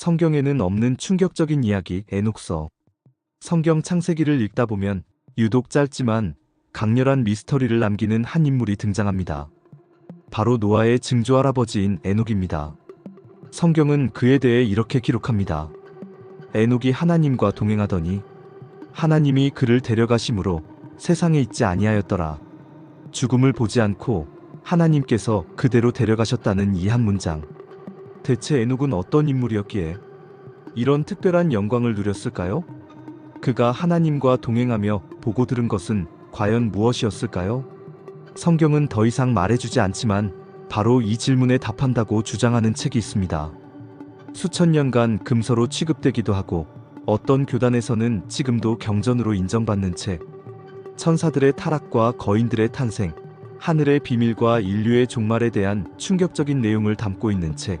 성경에는 없는 충격적인 이야기 에녹서. 성경 창세기를 읽다 보면 유독 짧지만 강렬한 미스터리를 남기는 한 인물이 등장합니다. 바로 노아의 증조 할아버지인 에녹입니다. 성경은 그에 대해 이렇게 기록합니다. 에녹이 하나님과 동행하더니 하나님이 그를 데려가심으로 세상에 있지 아니하였더라. 죽음을 보지 않고 하나님께서 그대로 데려가셨다는 이 한 문장. 대체 에녹은 어떤 인물이었기에 이런 특별한 영광을 누렸을까요? 그가 하나님과 동행하며 보고 들은 것은 과연 무엇이었을까요? 성경은 더 이상 말해주지 않지만 바로 이 질문에 답한다고 주장하는 책이 있습니다. 수천 년간 금서로 취급되기도 하고 어떤 교단에서는 지금도 경전으로 인정받는 책. 천사들의 타락과 거인들의 탄생, 하늘의 비밀과 인류의 종말에 대한 충격적인 내용을 담고 있는 책.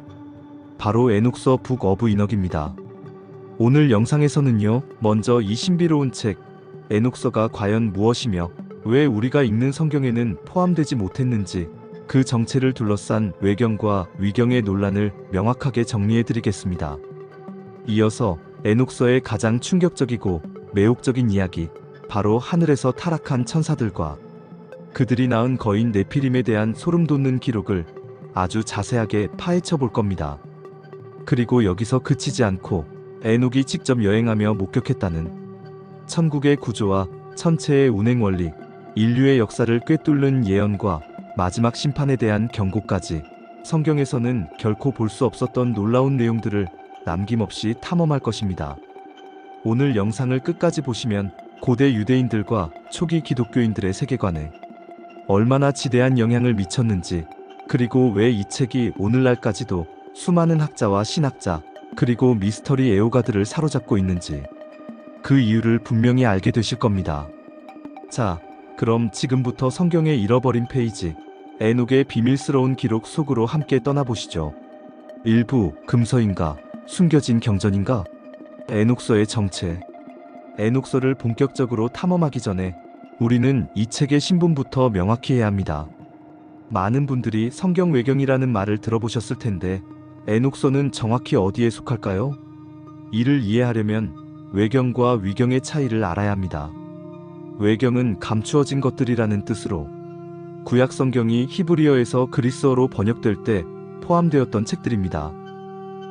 바로 에녹서 북 어브 이넉입니다. 오늘 영상에서는요, 먼저 이 신비로운 책, 에녹서가 과연 무엇이며 왜 우리가 읽는 성경에는 포함되지 못했는지 그 정체를 둘러싼 외경과 위경의 논란을 명확하게 정리해 드리겠습니다. 이어서 에녹서의 가장 충격적이고 매혹적인 이야기, 바로 하늘에서 타락한 천사들과 그들이 낳은 거인 네피림에 대한 소름 돋는 기록을 아주 자세하게 파헤쳐 볼 겁니다. 그리고 여기서 그치지 않고 에녹이 직접 여행하며 목격했다는 천국의 구조와 천체의 운행 원리, 인류의 역사를 꿰뚫는 예언과 마지막 심판에 대한 경고까지 성경에서는 결코 볼 수 없었던 놀라운 내용들을 남김없이 탐험할 것입니다. 오늘 영상을 끝까지 보시면 고대 유대인들과 초기 기독교인들의 세계관에 얼마나 지대한 영향을 미쳤는지, 그리고 왜 이 책이 오늘날까지도 수많은 학자와 신학자, 그리고 미스터리 애호가들을 사로잡고 있는지, 그 이유를 분명히 알게 되실 겁니다. 자, 그럼 지금부터 성경의 잃어버린 페이지, 에녹의 비밀스러운 기록 속으로 함께 떠나보시죠. 일부 금서인가, 숨겨진 경전인가? 에녹서의 정체. 에녹서를 본격적으로 탐험하기 전에 우리는 이 책의 신분부터 명확히 해야 합니다. 많은 분들이 성경 외경이라는 말을 들어보셨을 텐데 에녹서는 정확히 어디에 속할까요? 이를 이해하려면 외경과 위경의 차이를 알아야 합니다. 외경은 감추어진 것들이라는 뜻으로 구약 성경이 히브리어에서 그리스어로 번역될 때 포함되었던 책들입니다.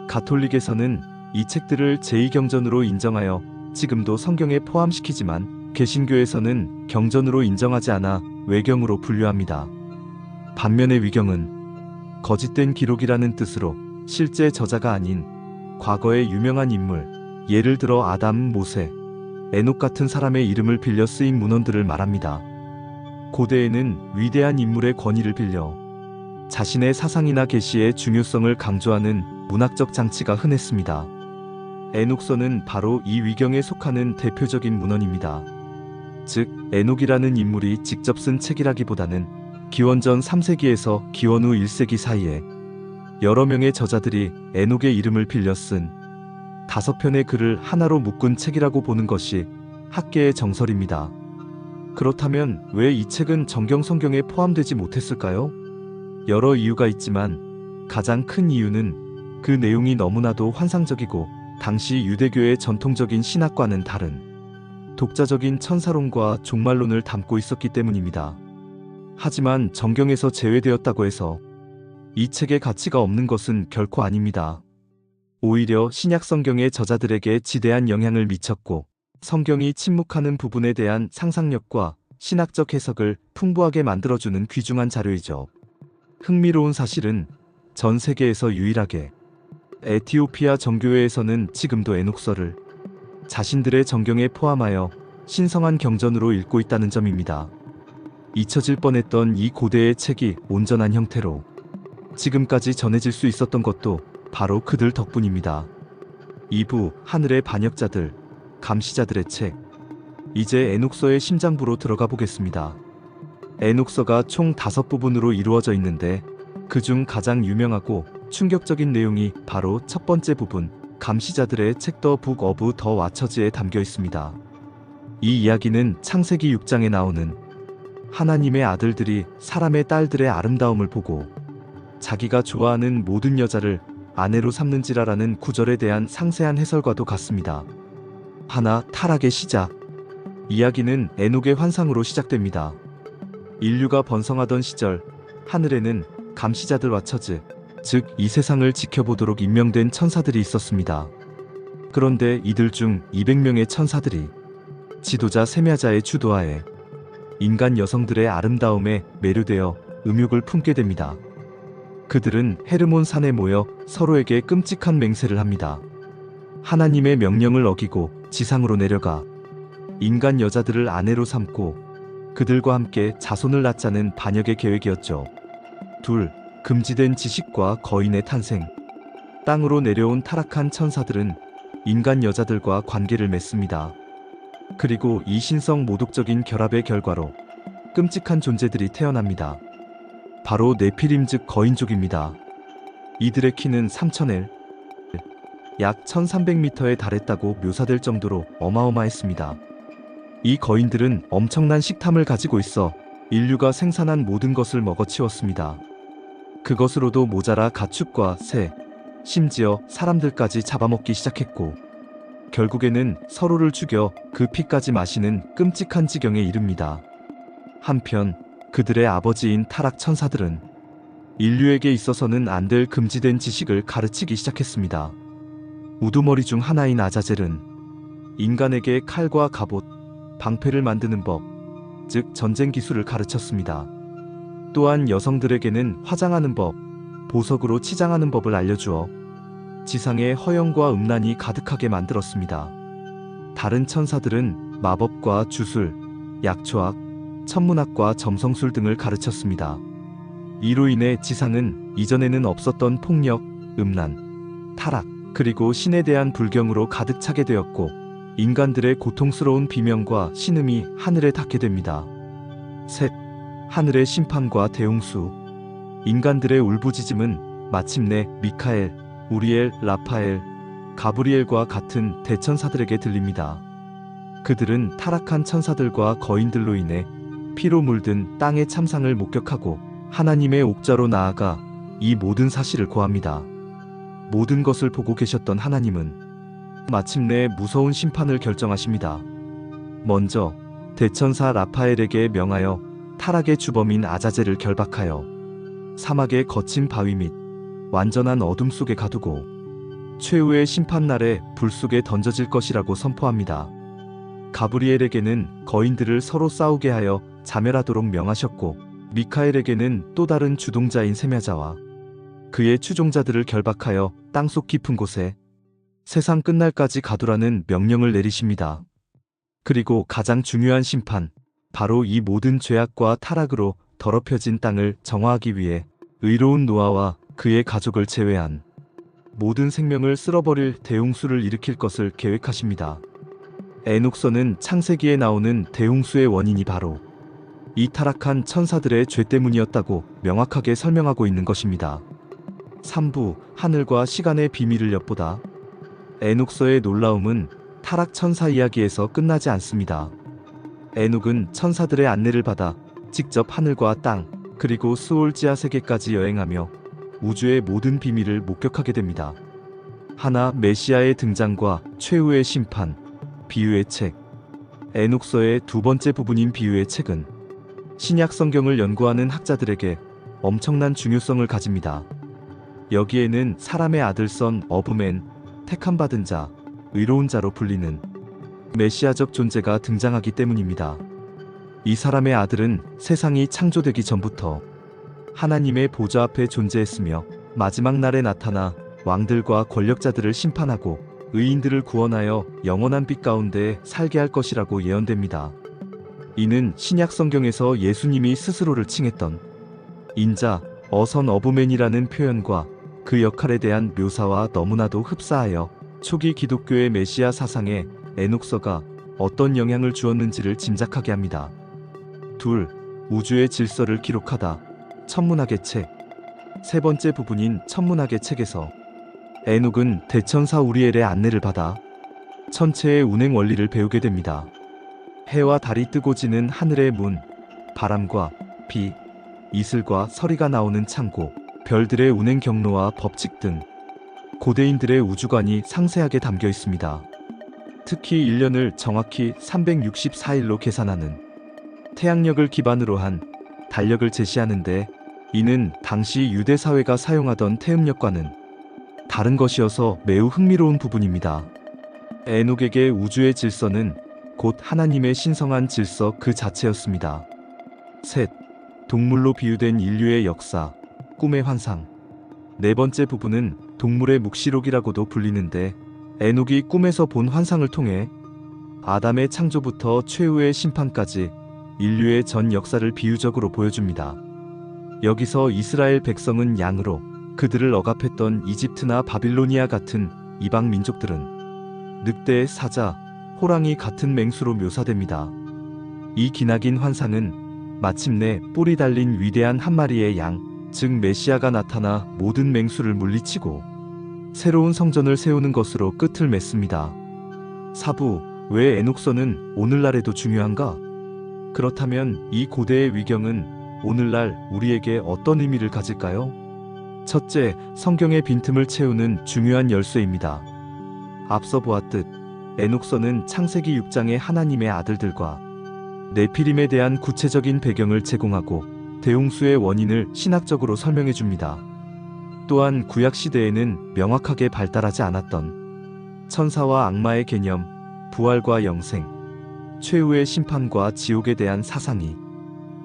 가톨릭에서는 이 책들을 제2경전으로 인정하여 지금도 성경에 포함시키지만 개신교에서는 경전으로 인정하지 않아 외경으로 분류합니다. 반면에 위경은 거짓된 기록이라는 뜻으로 실제 저자가 아닌 과거의 유명한 인물, 예를 들어 아담, 모세, 에녹 같은 사람의 이름을 빌려 쓰인 문헌들을 말합니다. 고대에는 위대한 인물의 권위를 빌려 자신의 사상이나 계시의 중요성을 강조하는 문학적 장치가 흔했습니다. 에녹서는 바로 이 위경에 속하는 대표적인 문헌입니다. 즉, 에녹이라는 인물이 직접 쓴 책이라기보다는 기원전 3세기에서 기원 후 1세기 사이에 여러 명의 저자들이 에녹의 이름을 빌려 쓴 다섯 편의 글을 하나로 묶은 책이라고 보는 것이 학계의 정설입니다. 그렇다면 왜 이 책은 정경 성경에 포함되지 못했을까요? 여러 이유가 있지만 가장 큰 이유는 그 내용이 너무나도 환상적이고 당시 유대교의 전통적인 신학과는 다른 독자적인 천사론과 종말론을 담고 있었기 때문입니다. 하지만 정경에서 제외되었다고 해서 이 책의 가치가 없는 것은 결코 아닙니다. 오히려 신약 성경의 저자들에게 지대한 영향을 미쳤고 성경이 침묵하는 부분에 대한 상상력과 신학적 해석을 풍부하게 만들어주는 귀중한 자료이죠. 흥미로운 사실은 전 세계에서 유일하게 에티오피아 정교회에서는 지금도 에녹서를 자신들의 정경에 포함하여 신성한 경전으로 읽고 있다는 점입니다. 잊혀질 뻔했던 이 고대의 책이 온전한 형태로 지금까지 전해질 수 있었던 것도 바로 그들 덕분입니다. 2부 하늘의 반역자들, 감시자들의 책. 이제 에녹서의 심장부로 들어가 보겠습니다. 에녹서가 총 다섯 부분으로 이루어져 있는데 그중 가장 유명하고 충격적인 내용이 바로 첫 번째 부분, 감시자들의 책 더 북 어브 더 와처즈에 담겨 있습니다. 이 이야기는 창세기 6장에 나오는 하나님의 아들들이 사람의 딸들의 아름다움을 보고 자기가 좋아하는 모든 여자를 아내로 삼는지라라는 구절에 대한 상세한 해설과도 같습니다. 하나 타락의 시작. 이야기는 에녹의 환상으로 시작됩니다. 인류가 번성하던 시절 하늘에는 감시자들 와 처즈, 즉 이 세상을 지켜보도록 임명된 천사들이 있었습니다. 그런데 이들 중 200명의 천사들이 지도자 세미아자의 주도하에 인간 여성들의 아름다움에 매료되어 음욕을 품게 됩니다. 그들은 헤르몬 산에 모여 서로에게 끔찍한 맹세를 합니다. 하나님의 명령을 어기고 지상으로 내려가 인간 여자들을 아내로 삼고 그들과 함께 자손을 낳자는 반역의 계획이었죠. 둘, 금지된 지식과 거인의 탄생. 땅으로 내려온 타락한 천사들은 인간 여자들과 관계를 맺습니다. 그리고 이 신성 모독적인 결합의 결과로 끔찍한 존재들이 태어납니다. 바로 네피림 즉 거인족입니다. 이들의 키는 3천엘, 약 1300m에 달했다고 묘사될 정도로 어마어마했습니다. 이 거인들은 엄청난 식탐을 가지고 있어 인류가 생산한 모든 것을 먹어치웠습니다. 그것으로도 모자라 가축과 새, 심지어 사람들까지 잡아먹기 시작했고, 결국에는 서로를 죽여 그 피까지 마시는 끔찍한 지경에 이릅니다. 한편 그들의 아버지인 타락 천사들은 인류에게 있어서는 안 될 금지된 지식을 가르치기 시작했습니다. 우두머리 중 하나인 아자젤은 인간에게 칼과 갑옷, 방패를 만드는 법, 즉 전쟁 기술을 가르쳤습니다. 또한 여성들에게는 화장하는 법, 보석으로 치장하는 법을 알려주어 지상에 허영과 음란이 가득하게 만들었습니다. 다른 천사들은 마법과 주술, 약초학, 천문학과 점성술 등을 가르쳤습니다. 이로 인해 지상은 이전에는 없었던 폭력, 음란, 타락, 그리고 신에 대한 불경으로 가득 차게 되었고, 인간들의 고통스러운 비명과 신음이 하늘에 닿게 됩니다. 셋, 하늘의 심판과 대홍수. 인간들의 울부짖음은 마침내 미카엘, 우리엘, 라파엘, 가브리엘과 같은 대천사들에게 들립니다. 그들은 타락한 천사들과 거인들로 인해 피로 물든 땅의 참상을 목격하고 하나님의 옥자로 나아가 이 모든 사실을 고합니다. 모든 것을 보고 계셨던 하나님은 마침내 무서운 심판을 결정하십니다. 먼저 대천사 라파엘에게 명하여 타락의 주범인 아자젤을 결박하여 사막의 거친 바위 및 완전한 어둠 속에 가두고 최후의 심판날에 불 속에 던져질 것이라고 선포합니다. 가브리엘에게는 거인들을 서로 싸우게 하여 자멸하도록 명하셨고 미카엘에게는 또 다른 주동자인 세며자와 그의 추종자들을 결박하여 땅속 깊은 곳에 세상 끝날까지 가두라는 명령을 내리십니다. 그리고 가장 중요한 심판, 바로 이 모든 죄악과 타락으로 더럽혀진 땅을 정화하기 위해 의로운 노아와 그의 가족을 제외한 모든 생명을 쓸어버릴 대홍수를 일으킬 것을 계획하십니다. 에녹서는 창세기에 나오는 대홍수의 원인이 바로 이 타락한 천사들의 죄 때문이었다고 명확하게 설명하고 있는 것입니다. 3부 하늘과 시간의 비밀을 엿보다 에녹서의 놀라움은 타락 천사 이야기에서 끝나지 않습니다. 에녹은 천사들의 안내를 받아 직접 하늘과 땅 그리고 수올지아 세계까지 여행하며 우주의 모든 비밀을 목격하게 됩니다. 하나 메시아의 등장과 최후의 심판, 비유의 책. 에녹서의 두 번째 부분인 비유의 책은 신약 성경을 연구하는 학자들에게 엄청난 중요성을 가집니다. 여기에는 사람의 아들 선 어브맨, 택함 받은 자, 의로운 자로 불리는 메시아적 존재가 등장하기 때문입니다. 이 사람의 아들은 세상이 창조되기 전부터 하나님의 보좌 앞에 존재했으며 마지막 날에 나타나 왕들과 권력자들을 심판하고 의인들을 구원하여 영원한 빛 가운데 살게 할 것이라고 예언됩니다. 이는 신약 성경에서 예수님이 스스로를 칭했던 인자, 어선 어부맨이라는 표현과 그 역할에 대한 묘사와 너무나도 흡사하여 초기 기독교의 메시아 사상에 에녹서가 어떤 영향을 주었는지를 짐작하게 합니다. 둘, 우주의 질서를 기록하다. 천문학의 책. 세 번째 부분인 천문학의 책에서 에녹은 대천사 우리엘의 안내를 받아 천체의 운행 원리를 배우게 됩니다. 해와 달이 뜨고 지는 하늘의 문, 바람과 비, 이슬과 서리가 나오는 창고, 별들의 운행 경로와 법칙 등 고대인들의 우주관이 상세하게 담겨 있습니다. 특히 1년을 정확히 364일로 계산하는 태양력을 기반으로 한 달력을 제시하는데 이는 당시 유대 사회가 사용하던 태음력과는 다른 것이어서 매우 흥미로운 부분입니다. 에녹에게 우주의 질서는 곧 하나님의 신성한 질서 그 자체였습니다. 셋, 동물로 비유된 인류의 역사, 꿈의 환상. 네 번째 부분은 동물의 묵시록이라고도 불리는데 에녹이 꿈에서 본 환상을 통해 아담의 창조부터 최후의 심판까지 인류의 전 역사를 비유적으로 보여줍니다. 여기서 이스라엘 백성은 양으로 그들을 억압했던 이집트나 바빌로니아 같은 이방 민족들은 늑대, 사자, 호랑이 같은 맹수로 묘사됩니다. 이 기나긴 환상은 마침내 뿔이 달린 위대한 한 마리의 양, 즉 메시아가 나타나 모든 맹수를 물리치고 새로운 성전을 세우는 것으로 끝을 맺습니다. 사부, 왜 에녹서는 오늘날에도 중요한가? 그렇다면 이 고대의 위경은 오늘날 우리에게 어떤 의미를 가질까요? 첫째, 성경의 빈틈을 채우는 중요한 열쇠입니다. 앞서 보았듯 에녹서는 창세기 6장의 하나님의 아들들과 네피림에 대한 구체적인 배경을 제공하고 대홍수의 원인을 신학적으로 설명해 줍니다. 또한 구약 시대에는 명확하게 발달하지 않았던 천사와 악마의 개념, 부활과 영생, 최후의 심판과 지옥에 대한 사상이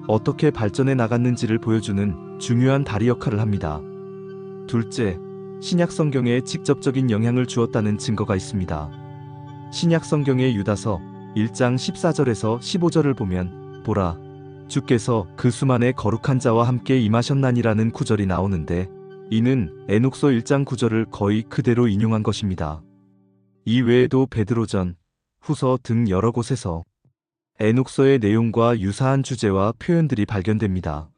어떻게 발전해 나갔는지를 보여주는 중요한 다리 역할을 합니다. 둘째, 신약 성경에 직접적인 영향을 주었다는 증거가 있습니다. 신약 성경의 유다서 1장 14절에서 15절을 보면 보라 주께서 그 수만의 거룩한 자와 함께 임하셨나니라는 구절이 나오는데 이는 에녹서 1장 9절을 거의 그대로 인용한 것입니다. 이 외에도 베드로전, 후서 등 여러 곳에서 에녹서의 내용과 유사한 주제와 표현들이 발견됩니다.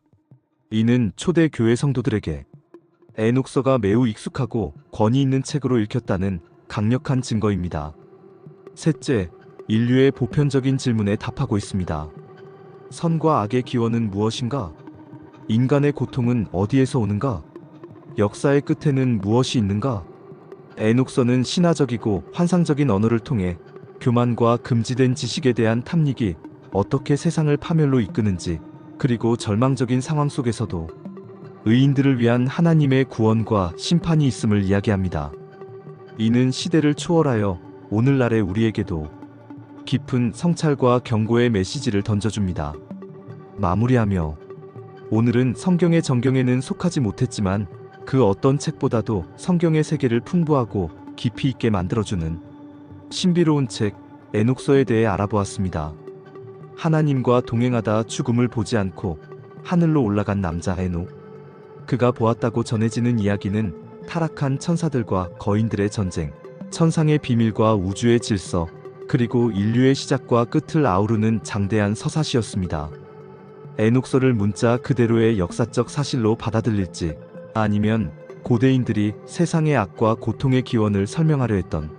이는 초대 교회 성도들에게 에녹서가 매우 익숙하고 권위 있는 책으로 읽혔다는 강력한 증거입니다. 셋째, 인류의 보편적인 질문에 답하고 있습니다. 선과 악의 기원은 무엇인가? 인간의 고통은 어디에서 오는가? 역사의 끝에는 무엇이 있는가? 에녹서는 신화적이고 환상적인 언어를 통해 교만과 금지된 지식에 대한 탐닉이 어떻게 세상을 파멸로 이끄는지 그리고 절망적인 상황 속에서도 의인들을 위한 하나님의 구원과 심판이 있음을 이야기합니다. 이는 시대를 초월하여 오늘날의 우리에게도 깊은 성찰과 경고의 메시지를 던져줍니다. 마무리하며 오늘은 성경의 정경에는 속하지 못했지만 그 어떤 책보다도 성경의 세계를 풍부하고 깊이 있게 만들어주는 신비로운 책 에녹서에 대해 알아보았습니다. 하나님과 동행하다 죽음을 보지 않고 하늘로 올라간 남자 에녹. 그가 보았다고 전해지는 이야기는 타락한 천사들과 거인들의 전쟁, 천상의 비밀과 우주의 질서, 그리고 인류의 시작과 끝을 아우르는 장대한 서사시였습니다. 에녹서를 문자 그대로의 역사적 사실로 받아들일지 아니면 고대인들이 세상의 악과 고통의 기원을 설명하려 했던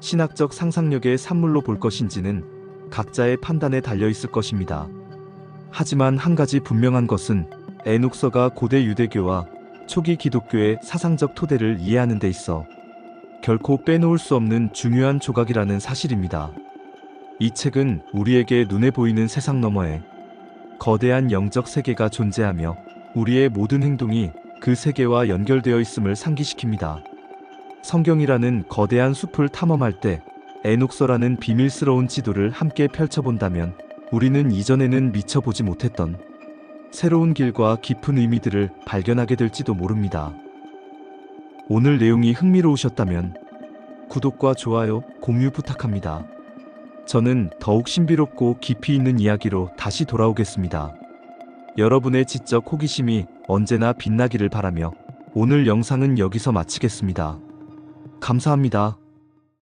신학적 상상력의 산물로 볼 것인지는 각자의 판단에 달려 있을 것입니다. 하지만 한 가지 분명한 것은 에녹서가 고대 유대교와 초기 기독교의 사상적 토대를 이해하는 데 있어 결코 빼놓을 수 없는 중요한 조각이라는 사실입니다. 이 책은 우리에게 눈에 보이는 세상 너머에 거대한 영적 세계가 존재하며 우리의 모든 행동이 그 세계와 연결되어 있음을 상기시킵니다. 성경이라는 거대한 숲을 탐험할 때 에녹서라는 비밀스러운 지도를 함께 펼쳐본다면 우리는 이전에는 미처 보지 못했던 새로운 길과 깊은 의미들을 발견하게 될지도 모릅니다. 오늘 내용이 흥미로우셨다면 구독과 좋아요, 공유 부탁합니다. 저는 더욱 신비롭고 깊이 있는 이야기로 다시 돌아오겠습니다. 여러분의 지적 호기심이 언제나 빛나기를 바라며 오늘 영상은 여기서 마치겠습니다. 감사합니다.